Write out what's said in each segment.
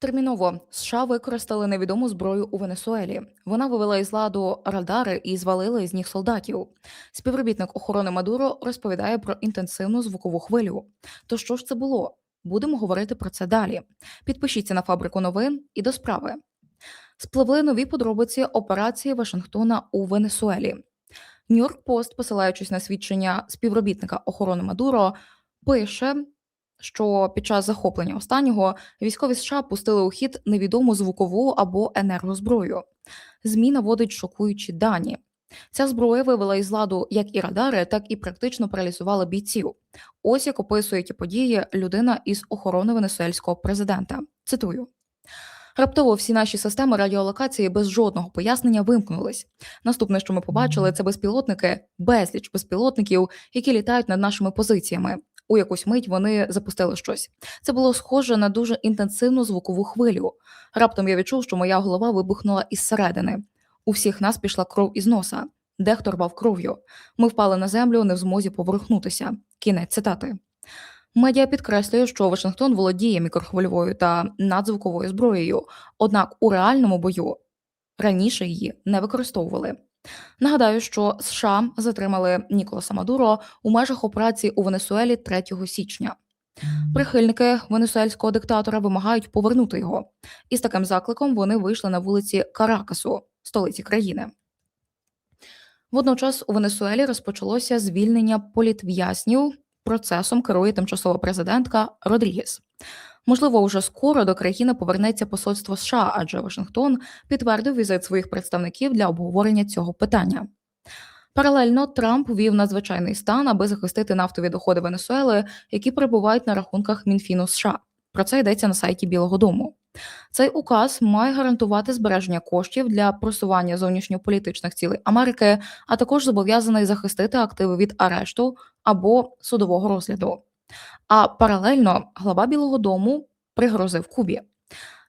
Терміново США використали невідому зброю у Венесуелі. Вона вивела із ладу радари і звалила із них солдатів. Співробітник охорони Мадуро розповідає про інтенсивну звукову хвилю. То що ж це було? Будемо говорити про це далі. Підпишіться на фабрику новин і до справи. Спливли нові подробиці операції Вашингтона у Венесуелі. Нью-Йорк Пост, посилаючись на свідчення співробітника охорони Мадуро, пише, що під час захоплення останнього військові США пустили у хід невідому звукову або енергозброю. ЗМІ наводить шокуючі дані. Ця зброя вивела із ладу як і радари, так і практично паралізувала бійців. Ось як описує ті події людина із охорони венесуельського президента. Цитую. Раптово всі наші системи радіолокації без жодного пояснення вимкнулись. Наступне, що ми побачили, це безпілотники, безліч безпілотників, які літають над нашими позиціями. У якусь мить вони запустили щось. Це було схоже на дуже інтенсивну звукову хвилю. Раптом я відчув, що моя голова вибухнула із середини. У всіх нас пішла кров із носа, дехто рвав кров'ю. Ми впали на землю, не в змозі поворухнутися. Кінець цитати. Медіа підкреслює, що Вашингтон володіє мікрохвильовою та надзвуковою зброєю, однак у реальному бою раніше її не використовували. Нагадаю, що США затримали Ніколаса Мадуро у межах операції у Венесуелі 3 січня. Прихильники венесуельського диктатора вимагають повернути його, і з таким закликом вони вийшли на вулиці Каракасу, столиці країни. Водночас у Венесуелі розпочалося звільнення політв'язнів. Процесом керує тимчасова президентка Родрігес. Можливо, уже скоро до країни повернеться посольство США, адже Вашингтон підтвердив візит своїх представників для обговорення цього питання. Паралельно Трамп ввів надзвичайний стан, аби захистити нафтові доходи Венесуели, які перебувають на рахунках Мінфіну США. Про це йдеться на сайті Білого Дому. Цей указ має гарантувати збереження коштів для просування зовнішньополітичних цілей Америки, а також зобов'язаний захистити активи від арешту або судового розгляду. А паралельно глава Білого Дому пригрозив Кубі.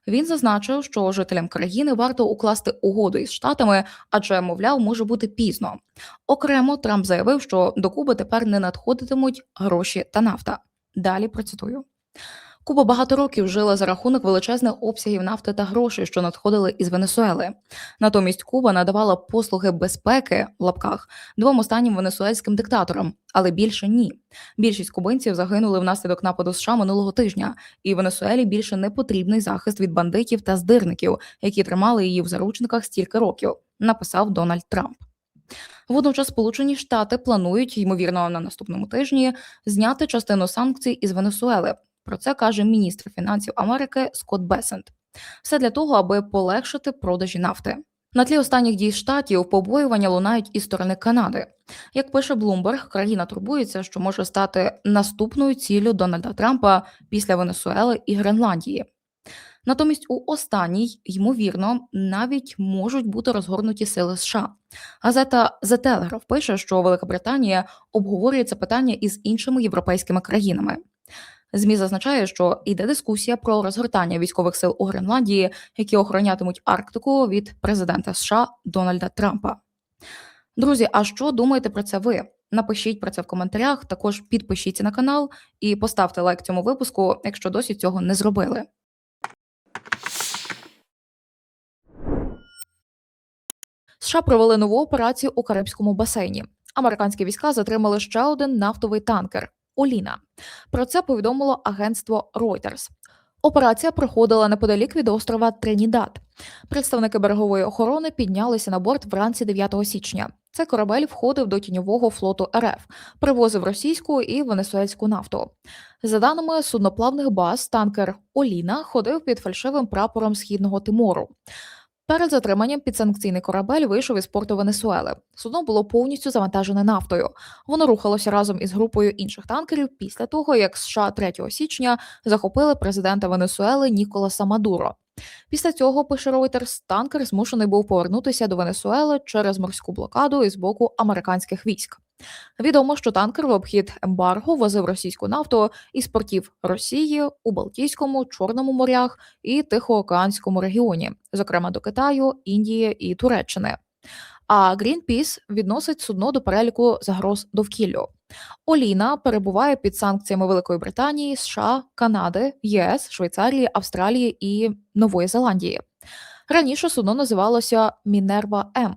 Він зазначив, що жителям країни варто укласти угоду із штатами, адже, мовляв, може бути пізно. Окремо Трамп заявив, що до Куби тепер не надходитимуть гроші та нафта. Далі процитую. Куба багато років жила за рахунок величезних обсягів нафти та грошей, що надходили із Венесуели. Натомість Куба надавала послуги безпеки в лапках двом останнім венесуельським диктаторам, але більше ні. Більшість кубинців загинули внаслідок нападу США минулого тижня, і Венесуелі більше не потрібний захист від бандитів та здирників, які тримали її в заручниках стільки років. Написав Дональд Трамп. Водночас Сполучені Штати планують, ймовірно, на наступному тижні зняти частину санкцій із Венесуели. Про це каже міністр фінансів Америки Скотт Бесент. Все для того, аби полегшити продажі нафти. На тлі останніх дій штатів побоювання лунають із сторони Канади. Як пише Блумберг, країна турбується, що може стати наступною ціллю Дональда Трампа після Венесуели і Гренландії. Натомість у останній, ймовірно, навіть можуть бути розгорнуті сили США. Газета The Telegraph пише, що Велика Британія обговорює це питання із іншими європейськими країнами. ЗМІ зазначає, що йде дискусія про розгортання військових сил у Гренландії, які охоронятимуть Арктику від президента США Дональда Трампа. Друзі, а що думаєте про це ви? Напишіть про це в коментарях. Також підпишіться на канал і поставте лайк цьому випуску, якщо досі цього не зробили. США провели нову операцію у Карибському басейні. Американські війська затримали ще один нафтовий танкер Оліна. Про це повідомило агентство Reuters. Операція проходила неподалік від острова Тринідад. Представники берегової охорони піднялися на борт вранці 9 січня. Цей корабель входив до тіньового флоту РФ, привозив російську і венесуельську нафту. За даними судноплавних баз, танкер Оліна ходив під фальшивим прапором східного Тимору. Перед затриманням підсанкційний корабель вийшов із порту Венесуели. Судно було повністю завантажене нафтою. Воно рухалося разом із групою інших танкерів після того, як США 3 січня захопили президента Венесуели Ніколаса Мадуро. Після цього, пише Reuters, танкер змушений був повернутися до Венесуели через морську блокаду із боку американських військ. Відомо, що танкер в обхід ембарго возив російську нафту із портів Росії у Балтійському, Чорному морях і Тихоокеанському регіоні, зокрема до Китаю, Індії і Туреччини. А Greenpeace відносить судно до переліку загроз довкіллю. Оліна перебуває під санкціями Великої Британії, США, Канади, ЄС, Швейцарії, Австралії і Нової Зеландії. Раніше судно називалося Мінерва М.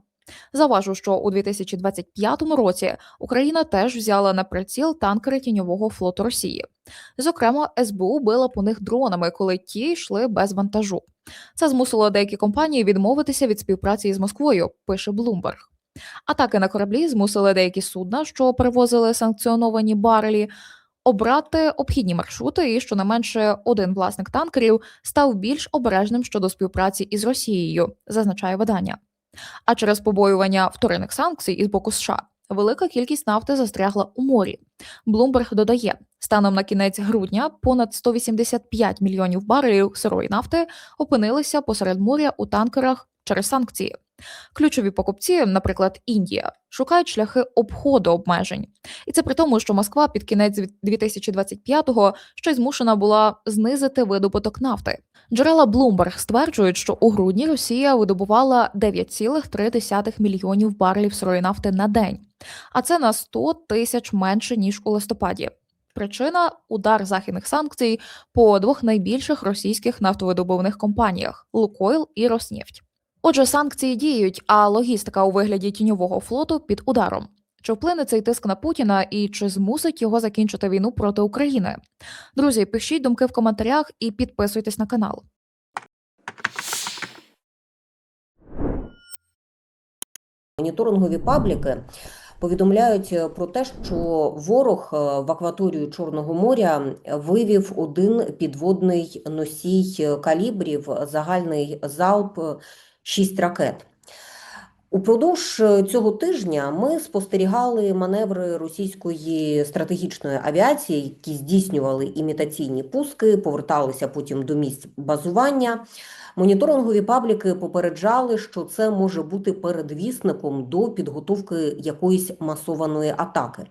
Заважу, що у 2025 році Україна теж взяла на приціл танкери тіньового флоту Росії. Зокрема, СБУ била по них дронами, коли ті йшли без вантажу. Це змусило деякі компанії відмовитися від співпраці із Москвою, пише Bloomberg. Атаки на кораблі змусили деякі судна, що перевозили санкціоновані барелі, обрати обхідні маршрути, і щонайменше один власник танкерів став більш обережним щодо співпраці із Росією, зазначає видання. А через побоювання вторинних санкцій із боку США велика кількість нафти застрягла у морі. Блумберг додає, станом на кінець грудня понад 185 мільйонів барелів сирої нафти опинилися посеред моря у танкерах через санкції. Ключові покупці, наприклад, Індія, шукають шляхи обходу обмежень, і це при тому, що Москва під кінець 2025-го ще й змушена була знизити видобуток нафти. Джерела Bloomberg стверджують, що у грудні Росія видобувала 9,3 мільйонів барелів сирої нафти на день, а це на 100 тисяч менше ніж у листопаді. Причина удар західних санкцій по двох найбільших російських нафтовидобувних компаніях Лукойл і Роснефть. Отже, санкції діють, а логістика у вигляді тіньового флоту під ударом. Чи вплине цей тиск на Путіна і чи змусить його закінчити війну проти України? Друзі, пишіть думки в коментарях і підписуйтесь на канал. Моніторингові пабліки повідомляють е, про те, що ворог е, в акваторію Чорного моря вивів один підводний носій е, калібрів, загальний залп 6 ракет. Упродовж цього тижня ми спостерігали маневри російської стратегічної авіації, які здійснювали імітаційні пуски, поверталися потім до місць базування. Моніторингові пабліки попереджали, що це може бути передвісником до підготовки якоїсь масованої атаки.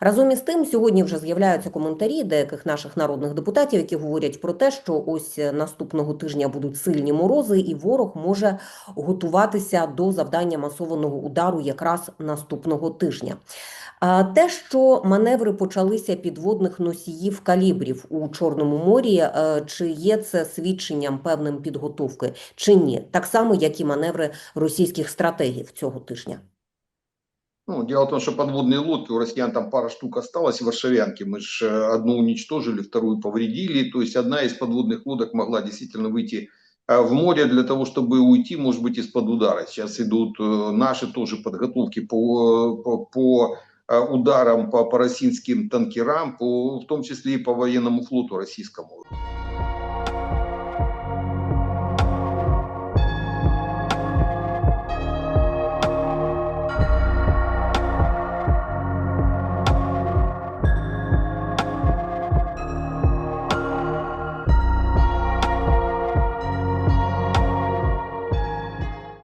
Разом із тим, сьогодні вже з'являються коментарі деяких наших народних депутатів, які говорять про те, що ось наступного тижня будуть сильні морози, і ворог може готуватися до завдання масованого удару якраз наступного тижня. А Те, що маневри почалися підводних носіїв калібрів у Чорному морі, е, чи є це свідченням певним підготовки, чи ні, так само, як і маневри російських стратегів цього тижня. Ну, дело в том, что подводные лодки, у россиян там пара штук осталось, варшавянки. Мы же э, одну уничтожили, вторую повредили. То есть одна из подводных лодок могла действительно выйти э, в море для того, чтобы уйти, может быть, из-под удара. Сейчас идут э, наши тоже подготовки по, по, по ударам по парасинским танкерам, по, в том числе и по военному флоту российскому.